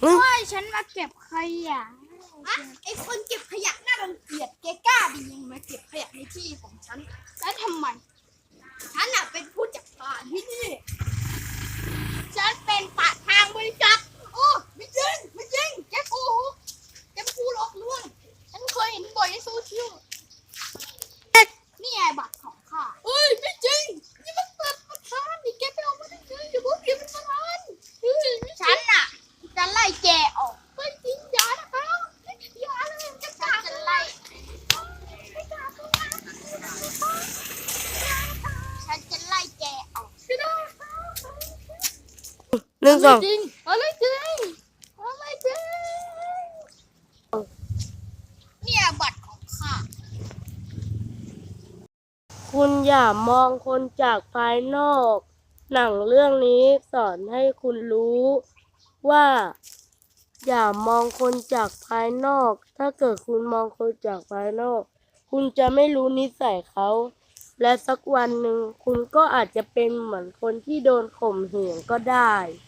เฮ้ยว่าฉันมาเก็บขยะอะไอคนเก็บขยะน่ารังเกียจแกกล้าดียังมาเก็บขยะในที่ของฉัน แล้วทำไม ฉันน่ะเป็นผู้จัดการที่นี่ ฉันเป็นประธานบริษัท โอ้ไม่จริงไม่จริงแกโกหกแกเป็นผู้หลอกลวง ฉันเคยเห็นบ่อยในโซเชียลนี่ไงบัตรของข้า เอ้ยไม่จริงนี่มันเปิดประธานนี่แกไปเอามาได้ไงอย่าบอกแกเป็นประธานเฮ้ยไม่ ฉันน่ะ จะไล่แกออก ไม่จริงอย่านะครับอย่าเลยจะ ฉั กาน จะไล่ ไม่กล้าเข้ามา ฉันจะไล่แกออก ไม่ได้ หนึ่งสองจริงอะไรจริงอะไรจริงเนี่ยบัตรของข้าคุณอย่ามองคนจากภายนอก หนังเรื่องนี้สอนให้คุณรู้ว่า อย่ามองคนจากภายนอก ถ้าเกิดคุณมองคนจากภายนอก คุณจะไม่รู้นิสัยเขาและสักวันหนึ่งคุณก็อาจจะเป็นเหมือนคนที่โดนข่มเหงก็ได้ฉ